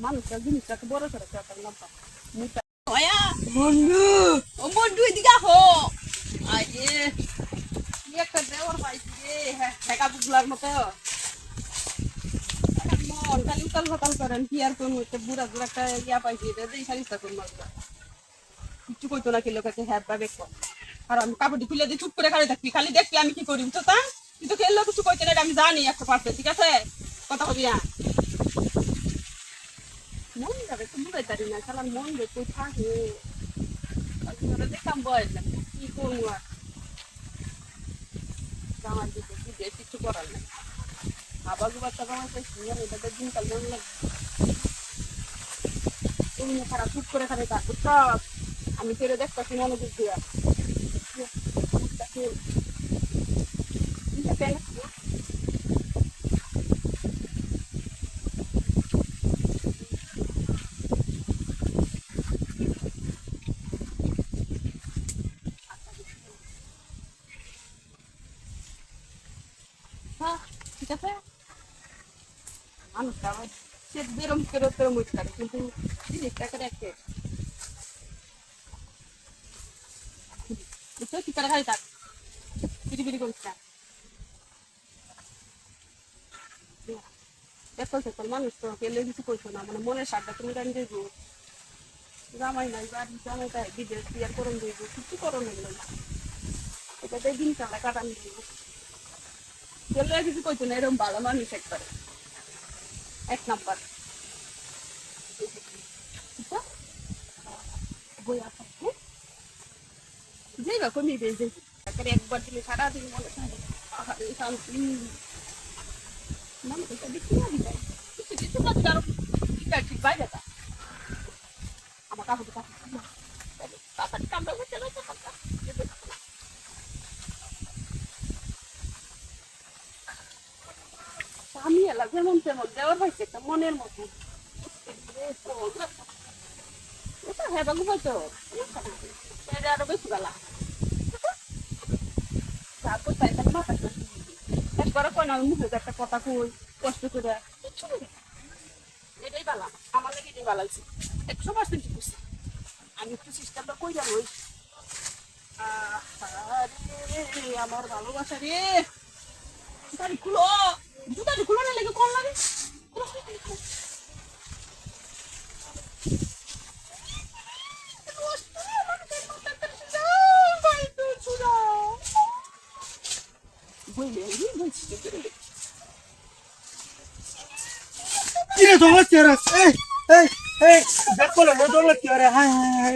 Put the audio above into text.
মানুষটা জিনিসটাকে বড় করে চটার লম্বা মুখটা হয়া বন্ধু! ও বন্ধু এদিকে আহো! আরে একটা দেওয়ার পাইছি রে হেকা বুগলার মতো। মন খালি উতাল ফাতাল করেন কি আর কোন একটা বুড়া বুড়া একটা ইয়া পাইছি এটা দিয়ে সারিস্তা কোন মাছ কিচ্ছু কইতো না কি লোকেছে হ্যাঁ বা বেক আর আমি কাপড়টি খুলে দিয়ে চুপ করে খালি থাকবি খালি দেখবি আমি কি করি তো তা? তুই তো খেললেও কিছু কইতে না আমি জানি একশো পার্সেন্ট ঠিক আছে? কথা বলি না। যাবে তো বুঝাই পারি না খেলা মন রে তুই থাকে দেখলাম বয়স না কি করব আর জামার দিকে কি দিয়ে কিছু করার নেই আবার দুবার টাকা আমার পেয়েছি আমি তাদের দিনকাল মন লাগে তুমি খারাপ চুপ করে খালি থাকব সব আমি ফিরে দেখতেছি মনোযোগ দিয়া হ্যাঁ ঠিক আছে? মানুষটা আমার সে বেরম করে তোর মুখ করে কিন্তু জিনিসটাকে দেখে বুঝছ? কি করে খালি থাক। বিড়ি বিড়ি করিস না। দেখো সকল মানুষ তো কেলে কিছু করছ না মানে মনের সারটা তুমি টাইম দেব জামাই নাই, বাড়ি জামাই তাই, বিদেশ বিয়ার কেলে কিছু করছ না এরকম ভালো মানুষ একবারে এক নাম্বার। যেই বা কমিয়ে দিয়ে একবার দিলে সারাদিন মনে থাকে শান্তি। মনে করতে দেখি আমার কাপড় আমি এলা যেমন তেমন দেওয়ার হয়েছে একটা মনের মতো। ওটা হ্যাঁ বাবু হয়তো না মুখে একটা কথা কই, কষ্ট করে। এটাই বালা, আমার লাগে এটাই একশো পার্সেন্ট আমি একটু সিস্টেমটা কই যাব আমার ভালোবাসা রে। জুতারি খুলো। জুতারি খুলো না লেগে কম লাগে। খুলো। কিরে দৌড়াচ্ছি রে এই এই এই দেখো না দৌড়াচ্ছি আরে হায় হায় হায়।